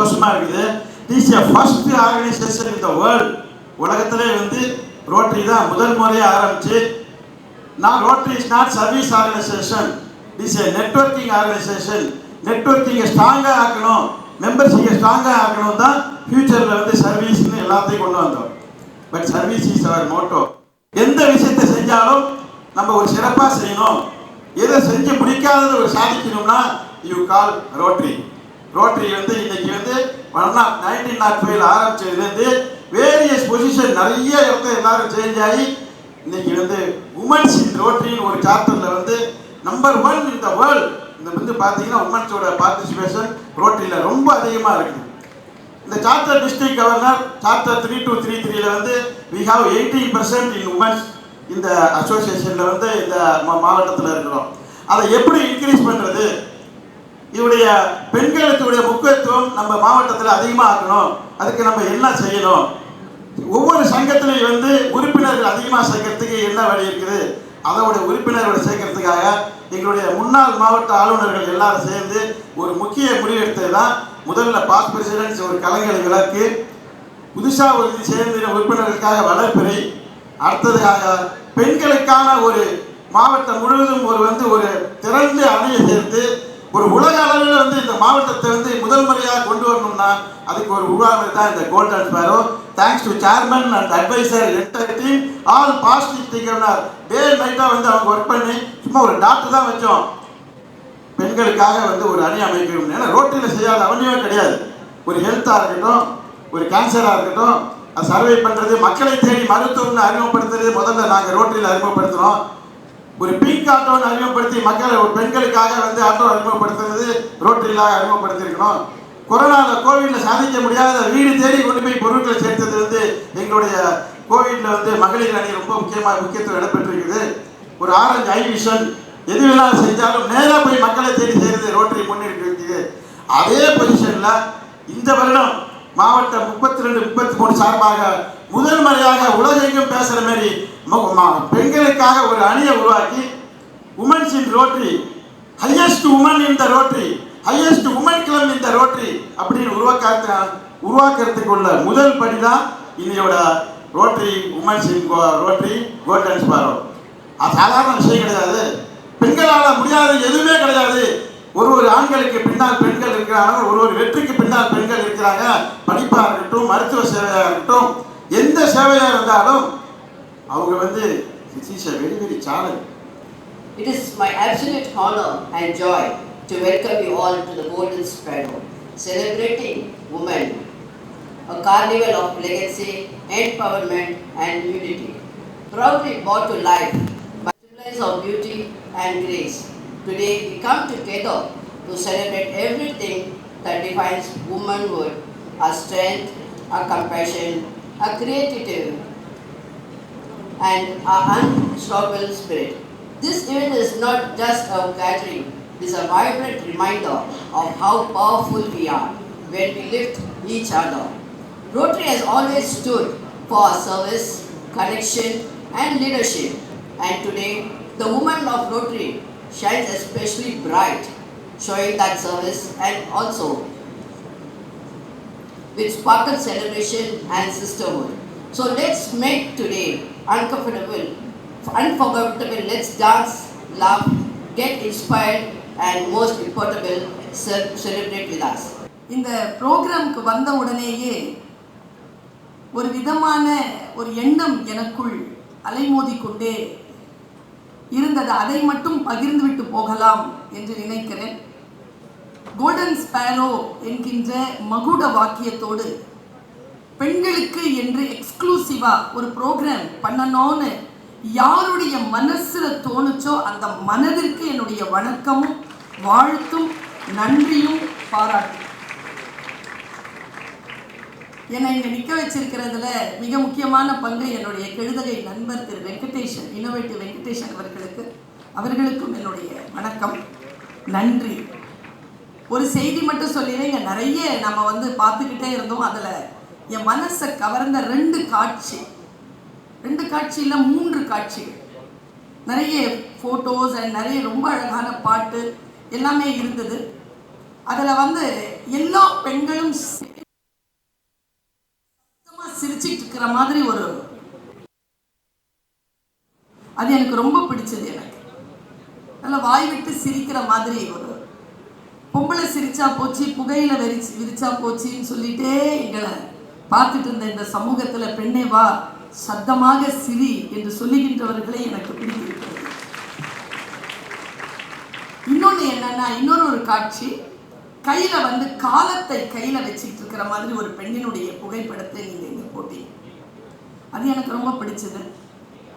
சந்தோஷமாக சந்தோஷமா இருக்குது. Is a first organisation in the world உலகத்திலே வந்து ரோட்டரி தான் முதல் முறையாக ஆரம்பிச்சு. நான் Rotary is not service organisation is a networking organisation நெட்ஒர்க்கிங்கை ஸ்ட்ராங்காக ஆக்கணும். மெம்பர்ஷிப்பை ஸ்ட்ராங்காக ஆக்கணும் தான் ஃபியூச்சரில் வந்து சர்வீஸ்னு எல்லாத்தையும் கொண்டு வந்தோம். But service is our motto எந்த விஷயத்தை செஞ்சாலும் நம்ம ஒரு சிறப்பாக செய்யணும். எதை செஞ்சு முடிக்காததை ஒரு சாதிக்கணும்னா யூ கால் ரோட்டரி ரோட்டரி வந்து இன்னைக்கு வந்து ஒன் நைன்டீன் நாட் ஃபைவ்ல ஆரம்பிச்சதுலேருந்து வேரியஸ் பொசிஷன் நிறைய இடத்துல எல்லாரும் சேஞ்ச் ஆகி இன்னைக்கு வந்து உமன்ஸ் இன் ரோட்டரின்னு ஒரு சாப்டரில் வந்து number one in the world இந்த வந்து பார்த்தீங்கன்னா உமன்ஸோட பார்ட்டிசிபேஷன் ரோட்டரியில் ரொம்ப அதிகமாக இருக்குது இந்த charter district governor charter three two three த்ரீல வந்து we have eighteen percent in women's இந்த அசோசியேஷனில் வந்து இந்த மா- மாவட்டத்தில் இருக்கிறோம். அதை எப்படி இன்க்ரீஸ் பண்ணுறது இவருடைய பெண்களுடைய முக்கியத்துவம் நம்ம மாவட்டத்தில் அதிகமாக ஆக்கணும் அதுக்கு நம்ம என்ன செய்யணும்? ஒவ்வொரு சங்கத்திலையும் வந்து உறுப்பினர்கள் அதிகமாக சேர்க்கறதுக்கு என்ன வழி இருக்குது? அதோடைய உறுப்பினர்களை சேர்க்கறதுக்காக எங்களுடைய முன்னாள் மாவட்ட ஆளுநர்கள் எல்லாரும் சேர்ந்து ஒரு முக்கிய முடிவெடுத்தது தான் முதல்ல பாஸ் பிரசிடென்ட்ஸ் ஒரு கலைஞர்கள் விளக்கு புதுசாக ஒரு சேர்ந்த உறுப்பினர்களுக்காக வளர்ப்பிறை அடுத்ததாக பெண்களுக்கான ஒரு மாவட்டம் முழுவதும் ஒரு வந்து ஒரு திறந்து அணியை சேர்த்து ஒரு உலக அளவில் வந்து இந்த மாவட்டத்தை வந்து முதல் முறையாக கொண்டு வரணும்னா அதுக்கு ஒரு உருவானது தான் இந்த Golden Sparrow thanks to chairman and advisor entire team all positive திங்கர்னார் day நைட்டாக வந்து அவங்க ஒர்க் பண்ணி சும்மா ஒரு டாக்டர் தான் வச்சோம். பெண்களுக்காக வந்து ஒரு அணி அமைக்கணும் ஏன்னா ரோட்டில் செய்யாத அவனியமே கிடையாது. ஒரு ஹெல்த்தாக இருக்கட்டும் ஒரு கேன்சராக இருக்கட்டும் அது சர்வே பண்ணுறது மக்களை தேடி மருத்துவம்னு அறிமுகப்படுத்துறது முதல்ல நாங்கள் ரோட்டில் அறிமுகப்படுத்துகிறோம் ஒரு பிங்க் ஆட்டோன்னு அறிமுகப்படுத்தி மக்களை பெண்களுக்காக வந்து ஆட்டோ அறிமுகப்படுத்துறது ரோட்டரியில் அறிமுகப்படுத்தியிருக்கணும் கொரோனாவில் கோவிட்ல சாதிக்க முடியாத வீடு தேடி கொண்டு போய் பொருட்களை சேர்த்தது வந்து எங்களுடைய கோவிட்ல வந்து மகளிர் அணி ரொம்ப முக்கியமாக முக்கியத்துவம் இடம்பெற்றிருக்குது. ஒரு ஆரஞ்சு ஐ விஷன் எது வேணாலும் செஞ்சாலும் நேராக போய் மக்களை தேடி செய்கிறது ரோட்டரி முன்னிருக்கு அதே பொசிஷனில் இந்த வருடம் மாவட்டம் முப்பத்தி ரெண்டு முப்பத்தி மூணு சார்பாக முதல் முறையாக உலகெங்கும் பேசுகிற மாதிரி ம- பெண்களுக்காக ஒரு அணியை உருவாக்கி women's in rotary highest women in the rotary highest women club in the rotary அப்படின்னு உருவாக்க உருவாக்குறதுக்கு உள்ள முதல் படி தான் இன்னையோட Rotary women's in Rotary Golden Sparrow அது சாதாரண விஷயம் கிடையாது. பெண்களால் முடியாது எதுவுமே கிடையாது. ஒரு ஒரு ஆண்களுக்கு பின்னால் பெண்கள் இருக்கிறாங்க ஒரு ஒரு வெற்றிக்கு பின்னால் பெண்கள் இருக்கிறாங்க. படிப்பாக இருக்கட்டும் மருத்துவ சேவையாக இருக்கட்டும் எந்த சேவையாக இருந்தாலும் அவங்க வந்து it's a very very challenge It is my absolute honor and joy to welcome you all to the Golden Sparrow, celebrating women, a carnival of legacy, empowerment, and unity. Proudly brought to life by symbols of beauty and grace. Today we come together to celebrate everything that defines womanhood, our strength, our compassion, our creative and our unstoppable spirit. This event is not just a gathering, it is a vibrant reminder of how powerful we are when we lift each other. Rotary has always stood for service, connection, and leadership, and today the woman of Rotary shines especially bright, showing that service and also with sparkle celebration and sisterhood. So let's make today uncomfortable, unforgettable. Let's dance, laugh, get inspired, and most importantly, celebrate with us. இந்த ப்ரோக்ராம்க்கு வந்த உடனேயே ஒரு விதமான ஒரு எண்ணம் எனக்குள் அலைமோதிக் கொண்டே இருந்தது அதை மட்டும் பகிர்ந்துவிட்டு போகலாம் என்று நினைக்கிறேன் கோல்டன் ஸ்பேரோ என்கின்ற மகுட வாக்கியத்தோடு பெண்களுக்கு என்று எக்ஸ்க்ளூசிவா ஒரு ப்ரோக்ராம் பண்ணணும்னு யாருடைய மனசுல தோணுச்சோ அந்த மனதிற்கு என்னுடைய வணக்கமும் வாழ்த்தும் நன்றியும் பாராட்டும். என்னை இங்கே நிற்க வச்சிருக்கிறதுல மிக முக்கியமான பங்கு என்னுடைய கெழுதகை நண்பர் திரு வெங்கடேஷன் இன்னோவேட்டிவ் வெங்கடேஷன் அவர்களுக்கு அவர்களுக்கும் என்னுடைய வணக்கம் நன்றி. ஒரு செய்தி மட்டும் சொல்லிடுறேன் இங்கே நிறைய நம்ம வந்து பார்த்துக்கிட்டே இருந்தோம் அதில். என் மனசை கவர்ந்த ரெண்டு காட்சி ரெண்டு காட்சியில் மூன்று காட்சிகள். நிறைய ஃபோட்டோஸ் அண்ட் நிறைய ரொம்ப அழகான பாட்டு எல்லாமே இருந்தது. அதில் வந்து எல்லா பெண்களும் சிரிச்சிட்டு இருக்கிற மாதிரி ஒரு அது எனக்கு ரொம்ப பிடிச்சது எனக்கு. நல்லா வாய் விட்டு சிரிக்கிற மாதிரி ஒரு பொம்பளை சிரிச்சா போச்சு புகையில வெறிச்சு விரிச்சா போச்சுன்னு சொல்லிட்டே எங்களை பார்த்துட்டு இருந்த இந்த சமூகத்தில் பெண்ணே வா சத்தமாக சிரி என்று சொல்லுகின்றவர்களை எனக்கு பிடித்திருக்கிறது. இன்னொன்று என்னன்னா இன்னொரு ஒரு காட்சி. கையில வந்து காலத்தை கையில வச்சுட்டு இருக்கிற மாதிரி ஒரு பெண்ணினுடைய புகைப்படத்தை நீங்க இங்கே போட்டீங்க. அது எனக்கு ரொம்ப பிடிச்சது.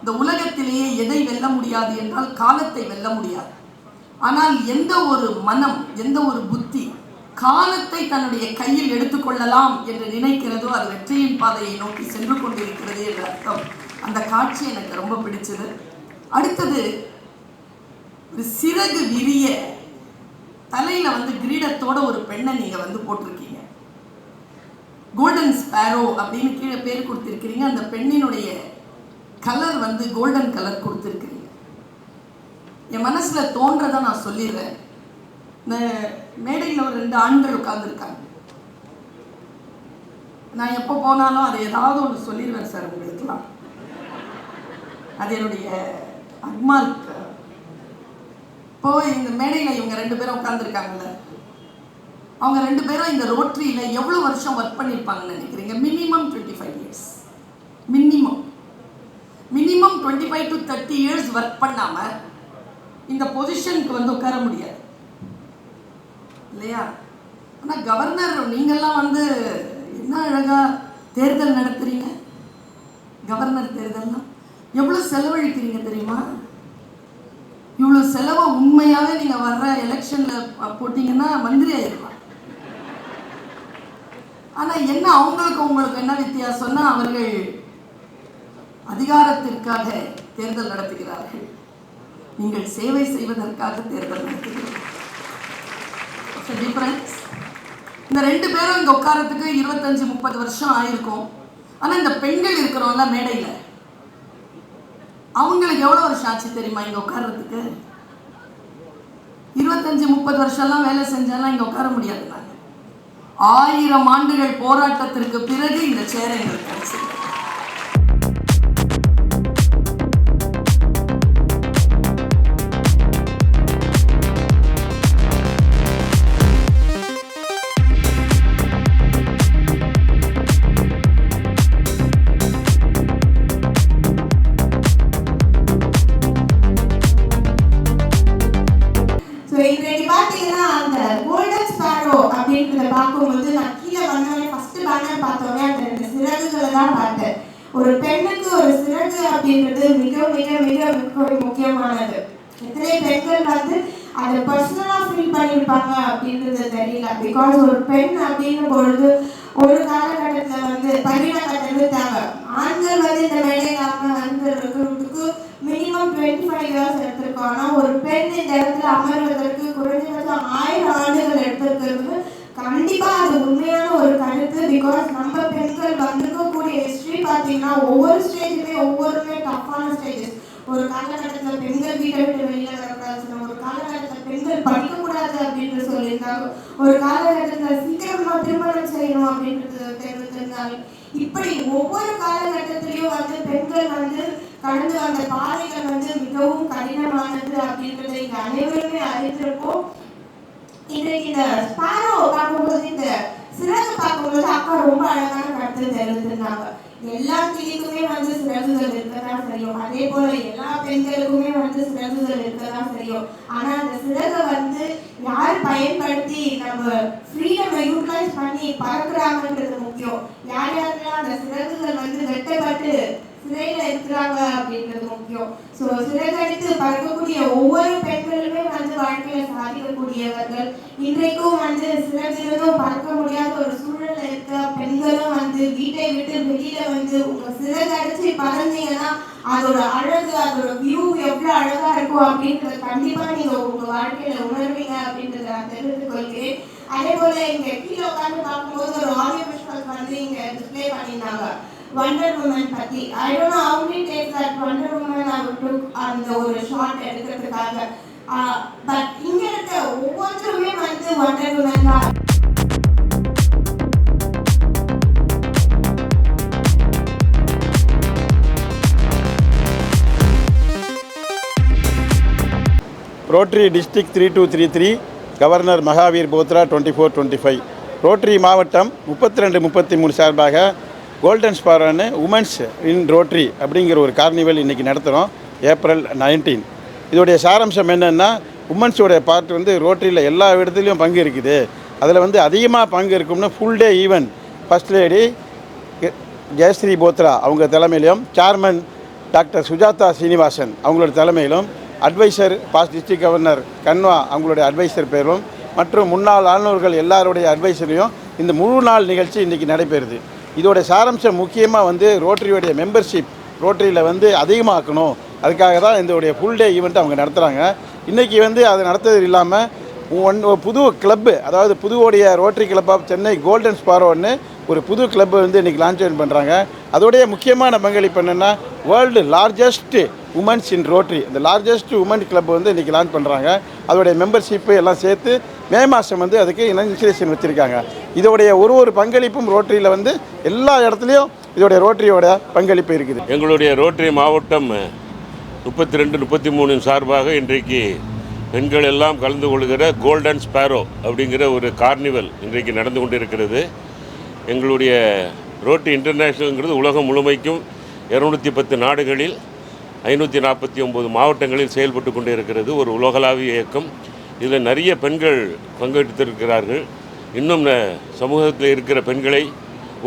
இந்த உலகத்திலேயே எதை வெல்ல முடியாது என்றால் காலத்தை வெல்ல முடியாது. ஆனால் எந்த ஒரு மனம் எந்த ஒரு புத்தி காலத்தை தன்னுடைய கையில் எடுத்துக்கொள்ளலாம் என்று நினைக்கிறதோ அது வெற்றியின் பாதையை நோக்கி சென்று கொண்டிருக்கிறது என்ற அர்த்தம். அந்த காட்சி எனக்கு ரொம்ப பிடிச்சது. அடுத்தது ஒரு சிறகு விரிய தலையில வந்து கிரீடத்தோட ஒரு பெண்ணை நீங்க வந்து போட்டிருக்கீங்க. கோல்டன் ஸ்பேரோ அப்படின்னு கீழே பேர் கொடுத்திருக்கிறீங்க. அந்த பெண்ணினுடைய கலர் வந்து கோல்டன் கலர் கொடுத்துருக்கு. என் மனசில் தோன்றதை நான் சொல்லிடுறேன். இந்த மேடையில் ஒரு ரெண்டு ஆண்கள் உட்கார்ந்துருக்காங்க. நான் எப்போ போனாலும் அதை ஏதாவது ஒன்று சொல்லிடுவேன் சார் உங்களுக்குலாம் அது என்னுடைய அக்மார்க் இப்போ இந்த மேடையில் இவங்க ரெண்டு பேரும் உட்காந்துருக்காங்கல்ல அவங்க ரெண்டு பேரும் இந்த ரோட்ரியில் எவ்வளோ வருஷம் ஒர்க் பண்ணியிருப்பாங்கன்னு நினைக்கிறீங்க? Minimum twenty five years minimum minimum twenty five to thirty years work பண்ணாமல் இந்த பொசிஷனுக்கு வந்து உட்கார முடியாது. இல்லையா? ஆனால் கவர்னர் நீங்கள்லாம் வந்து என்ன அழகாக தேர்தல் நடத்துறீங்க? கவர்னர் தேர்தல்லாம் எவ்வளோ செலவழிக்கிறீங்க தெரியுமா? இவ்வளோ செலவை உண்மையாகவே நீங்கள் வர்ற எலெக்ஷனில் போட்டிங்கன்னா மந்திரி ஆயிடலாம். ஆனால் என்ன அவங்களுக்கு உங்களுக்கு என்ன வித்தியாசம்னா அவர்கள் அதிகாரத்திற்காக தேர்தல் நடத்துகிறார்கள். நீங்கள் சேவை செய்வதற்காக தேர்தல் நடத்துகிறீர்கள் இந்த ரெண்டு பேரும் இங்கே உட்காரத்துக்கு இருபத்தஞ்சு முப்பது வருஷம் ஆயிருக்கும். ஆனால் இந்த பெண்கள் இருக்கிறோம்ல மேடையில் அவங்களுக்கு எவ்வளோ வருஷம் ஆச்சு தெரியுமா இங்கே உட்காரத்துக்கு இருபத்தஞ்சு முப்பது வருஷம்லாம் வேலை செஞ்சாலாம் இங்கே உட்கார முடியாது நாங்கள் ஆயிரம் ஆண்டுகள் போராட்டத்திற்கு பிறகு இந்த சேரை எங்களுக்கு தான் பார்த்தேன் ஒரு பெண்ணுக்கு ஒரு சிறகு அப்படின்றது மிக மிக மிக மிக முக்கியமானது. எத்தனை பெண்கள் வந்து அதை பர்சனலாக ஃபீல் பண்ணியிருப்பாங்க அப்படின்றது தெரியல. பிகாஸ் ஒரு பெண் அப்படின்னும் பொழுது ஒரு காலகட்டத்தில் வந்து பரிணாமத்தை எடுத்தாங்க ஆண்கள் வந்து இந்த வேலைக்காக வந்து இருக்கிறதுக்கு மினிமம் டுவெண்ட்டி ஃபைவ் இயர்ஸ் எடுத்திருக்கோம் ஆனால் ஒரு பெண் இந்த இடத்துல அமர்வதற்கு குறைஞ்சபட்சம் ஆயிரம் ஆண்டுகள் எடுத்திருக்கிறது கண்டிப்பா அது உண்மையான ஒரு கருத்து பிகாஸ் நம்ம பெண்கள் வந்திருக்கக்கூடிய ஹிஸ்டரி பார்த்தீங்கன்னா ஒவ்வொரு ஸ்டேஜுமே ஒவ்வொருமே டஃப்பான ஸ்டேஜஸ் ஒரு காலகட்டத்தில் பெண்கள் வீட்டை விட்டு வெளியில வரக்கூடாது சொன்னாங்க. ஒரு காலகட்டத்தில் பெண்கள் படிக்கக்கூடாது அப்படின்னு சொல்லியிருந்தாங்க ஒரு காலகட்டத்தில் சீக்கிரமா திருமணம் செய்யணும் அப்படின்றது தெரிவித்திருந்தாங்க இப்படி ஒவ்வொரு காலகட்டத்திலையும் வந்து பெண்கள் வந்து கடந்து வந்த பாதைகள் வந்து மிகவும் கடினமானது அப்படின்றத இங்க அனைவருமே அறிந்திருப்போம் இன்றைக்கு இந்த ஸ்பாரோ பார்க்கும்போது இந்த சிறகு பார்க்கும்போது அக்கா ரொம்ப அழகான கருத்து தெரிவித்திருந்தாங்க. எல்லா கிளிக்குமே வந்து சிறகுகள் இருக்கதான் தெரியும். அதே போல எல்லா பெண்களுக்குமே வந்து சிறகுகள் இருக்கதான் தெரியும். ஆனா அந்த சிறகை வந்து யார் பயன்படுத்தி நம்ம ஃப்ரீடம் யூட்டிலைஸ் பண்ணி பறக்குறாங்கன்றது யார் யாரெல்லாம் அந்த சிறகுகள் வந்து வெட்டப்பட்டு சிறையில இருக்கிறாங்க அப்படின்றது முக்கியம். ஸோ சிறகடித்து பறக்கக்கூடிய ஒவ்வொரு பெண்களுமே வந்து வாழ்க்கையில சாதிக்கக்கூடியவர்கள். இன்றைக்கும் வந்து சிறகிருந்தும் பறக்க முடியாத ஒரு சூழல்ல இருக்க பெண்களும் வந்து வீட்டை விட்டு வெளியில வந்து உங்க சிறகடிச்சு பறந்தீங்கன்னா அதோட அழகு அதோட வியூ எவ்வளவு அழகா இருக்கும் அப்படின்றத கண்டிப்பா நீங்க உங்க வாழ்க்கையில உணர்வீங்க அப்படின்றத நான் தெரிவித்துக் கொள்கிறேன். அதே போல இங்க கீழே உட்காந்து பார்க்கும்போது ஒரு ஆடியோ விஷுவல் வந்து இங்க டிஸ்பிளே பண்ணியிருந்தாங்க. வண்டர் உமன் பத்தி. I don't know how many that wonder woman our took அந்த ஒரு ஷாட் எடுக்கிறதுக்காக. பட் இங்க இருக்க ஒவ்வொருத்தருமே வந்து வண்டர் உமன் தான். Rotary district three two three three governor Mahavir Bothra twenty four twenty five. Rotary மாவட்டம் முப்பத்தி ரெண்டு முப்பத்தி மூணு சார்பாக கோல்டன் ஸ்பாரான்னு உமன்ஸ் இன் ரோட்ரி அப்படிங்கிற ஒரு கார்னிவல் இன்றைக்கி நடத்துகிறோம் ஏப்ரல் நைன்டீன் இதோடைய சாராம்சம் என்னென்னா உமன்ஸோடைய பார்ட் வந்து ரோட்டரியில் எல்லா இடத்துலையும் பங்கு இருக்குது. அதில் வந்து அதிகமாக பங்கு இருக்கும்னு full day event first lady Jayashree Bothra அவங்க தலைமையிலும் சேர்மன் டாக்டர் சுஜாதா சீனிவாசன் அவங்களோட தலைமையிலும் advisor past district governor Kanva அவங்களுடைய அட்வைசர் பேரும் மற்றும் முன்னாள் ஆளுநர்கள் எல்லாருடைய அட்வைசரையும் இந்த முழு நாள் நிகழ்ச்சி இன்றைக்கி நடைபெறுது. இதோட சாராம்சம் முக்கியமாக வந்து ரோட்டரியோடைய மெம்பர்ஷிப் ரோட்டரியில் வந்து அதிகமாக்கணும். அதுக்காக தான் இதோடைய ஃபுல் டே ஈவெண்ட் அவங்க நடத்துகிறாங்க இன்றைக்கி வந்து அது நடத்துறது இல்லாமல் ஒன் புது கிளப்பு அதாவது புதுவோடைய Rotary club of Chennai Golden ஸ்பாரோன்னு ஒரு புது கிளப் வந்து இன்றைக்கி லான்ச் பண்ணுறாங்க அதோடைய முக்கியமான பங்களிப்பு என்னென்னா world largest women's in Rotary இந்த லார்ஜஸ்ட் உமன் கிளப் வந்து இன்றைக்கி லான்ச் பண்ணுறாங்க அதோடைய மெம்பர்ஷிப்பு எல்லாம் சேர்த்து மே மாதம் வந்து அதுக்கு இன்ஸ்டிலேஷன் வச்சுருக்காங்க. இதோடைய ஒரு ஒரு பங்களிப்பும் ரோட்டரியில் வந்து எல்லா இடத்துலையும் இதோடைய ரோட்டரியோட பங்களிப்பு இருக்குது. எங்களுடைய ரோட்டரி மாவட்டம் முப்பத்தி ரெண்டு முப்பத்தி மூணு சார்பாக இன்றைக்கு பெண்கள் எல்லாம் கலந்து கொள்கிற கோல்டன் ஸ்பேரோ அப்படிங்கிற ஒரு கார்னிவல் இன்றைக்கு நடந்து கொண்டிருக்கிறது. எங்களுடைய ரோட்டு இன்டர்நேஷ்னலுங்கிறது உலகம் முழுமைக்கும் இரநூத்தி பத்து நாடுகளில் ஐநூற்றி நாற்பத்தி ஒம்பது மாவட்டங்களில் செயல்பட்டு கொண்டு இருக்கிறது ஒரு உலகளாவிய இயக்கம். இதில் நிறைய பெண்கள் பங்கெடுத்திருக்கிறார்கள். இன்னும் சமூகத்தில் இருக்கிற பெண்களை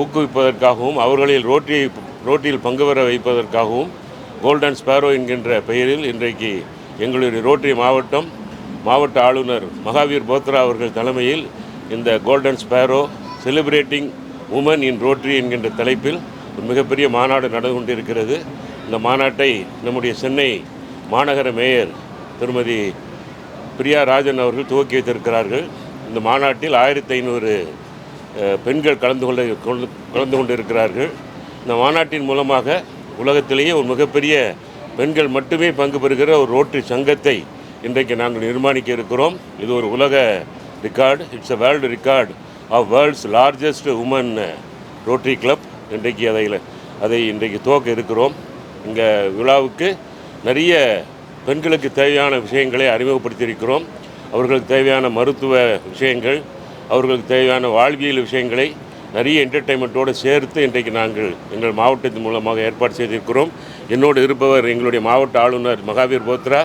ஊக்குவிப்பதற்காகவும் அவர்களில் ரோட்டியை ரோட்டியில் பங்கு பெற வைப்பதற்காகவும் கோல்டன் ஸ்பேரோ என்கின்ற பெயரில் இன்றைக்கு எங்களுடைய ரோட்டரி மாவட்டம் மாவட்ட ஆளுநர் மகாவீர் போத்ரா அவர்கள் தலைமையில் இந்த Golden Sparrow celebrating woman in Rotary என்கின்ற தலைப்பில் ஒரு மிகப்பெரிய மாநாடு நடந்து கொண்டிருக்கிறது. இந்த மாநாட்டை நம்முடைய சென்னை மாநகர மேயர் திருமதி பிரியா ராஜன் அவர்கள் துவக்கி வைத்திருக்கிறார்கள். இந்த மாநாட்டில் ஆயிரத்தி ஐநூறு பெண்கள் கலந்து கொள்ள கொண்டு- கலந்து கொண்டிருக்கிறார்கள். இந்த மாநாட்டின் மூலமாக உலகத்திலேயே ஒரு மிகப்பெரிய பெண்கள் மட்டுமே பங்கு பெறுகிற ஒரு ரோட்டரி சங்கத்தை இன்றைக்கு நாங்கள் நிர்மாணிக்க இருக்கிறோம். இது ஒரு உலக record it's a world record of world's largest woman Rotary club இன்றைக்கு அதை அதை இன்றைக்கு துவக்க இருக்கிறோம். இங்கே விழாவுக்கு நிறைய பெண்களுக்கு தேவையான விஷயங்களை அறிமுகப்படுத்தியிருக்கிறோம். அவர்களுக்கு தேவையான மருத்துவ விஷயங்கள் அவர்களுக்கு தேவையான வாழ்வியல் விஷயங்களை நிறைய என்டர்டைன்மெண்ட்டோடு சேர்த்து இன்றைக்கு நாங்கள் எங்கள் மாவட்டத்தின் மூலமாக ஏற்பாடு செய்திருக்கிறோம். என்னோடு இருப்பவர் எங்களுடைய மாவட்ட ஆளுநர் மகாவீர் போத்ரா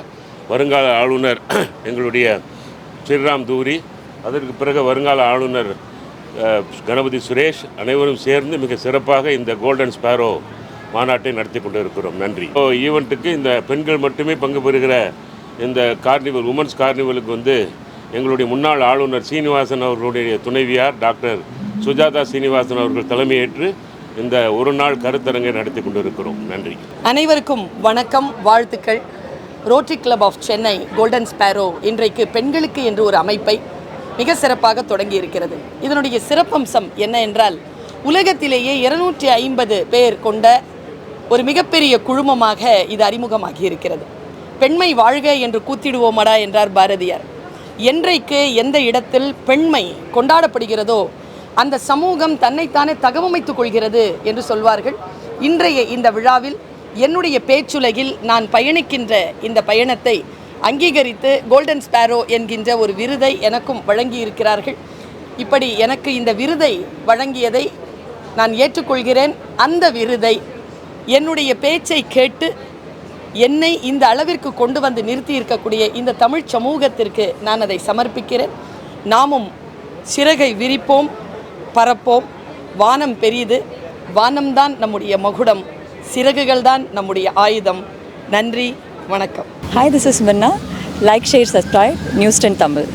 வருங்கால ஆளுநர் எங்களுடைய ஸ்ரீராம் தூரி அதற்கு பிறகு வருங்கால ஆளுநர் கணபதி சுரேஷ் அனைவரும் சேர்ந்து மிக சிறப்பாக இந்த கோல்டன் ஸ்பேரோ மாநாட்டை நடத்தி கொண்டு இருக்கிறோம் நன்றி. ஸோ ஈவெண்ட்டுக்கு இந்த பெண்கள் மட்டுமே பங்கு பெறுகிற இந்த கார்னிவல் உமன்ஸ் கார்னிவலுக்கு வந்து எங்களுடைய முன்னாள் ஆளுநர் சீனிவாசன் அவர்களுடைய துணைவியார் டாக்டர் சுஜாதா சீனிவாசன் அவர்கள் தலைமையேற்று இந்த ஒரு நாள் கருத்தரங்கை நடத்தி கொண்டு இருக்கிறோம் நன்றி. அனைவருக்கும் வணக்கம் வாழ்த்துக்கள். Rotary club of Chennai Golden Sparrow இன்றைக்கு பெண்களுக்கு என்று ஒரு அமைப்பை மிக சிறப்பாக தொடங்கி இருக்கிறது இதனுடைய சிறப்பம்சம் என்ன என்றால் உலகத்திலேயே இருநூற்றி ஐம்பது பேர் கொண்ட ஒரு மிகப்பெரிய குழுமமாக இது அறிமுகமாகி இருக்கிறது பெண்மை வாழ்க என்று கூத்திடுவோமடா என்றார் பாரதியார். என்றைக்கு எந்த இடத்தில் பெண்மை கொண்டாடப்படுகிறதோ அந்த சமூகம் தன்னைத்தானே தகவமைத்துக் கொள்கிறது என்று சொல்வார்கள். இன்றைய இந்த விழாவில் என்னுடைய பேச்சுலகில் நான் பயணிக்கின்ற இந்த பயணத்தை அங்கீகரித்து கோல்டன் ஸ்பேரோ என்கின்ற ஒரு விருதை எனக்கும் வழங்கியிருக்கிறார்கள். இப்படி எனக்கு இந்த விருதை வழங்கியதை நான் ஏற்றுக்கொள்கிறேன். அந்த விருதை என்னுடைய பேச்சை கேட்டு என்னை இந்த அளவிற்கு கொண்டு வந்து நிறுத்தி இருக்கக்கூடிய இந்த தமிழ் சமூகத்திற்கு நான் அதை சமர்ப்பிக்கிறேன். நாமும் சிறகை விரிப்போம் பறப்போம் வானம் பெரியது. வானம்தான் நம்முடைய மகுடம். சிறகுகள் தான் நம்முடைய ஆயுதம். நன்றி. வணக்கம் hi this is Minna like share subscribe news ten Tamil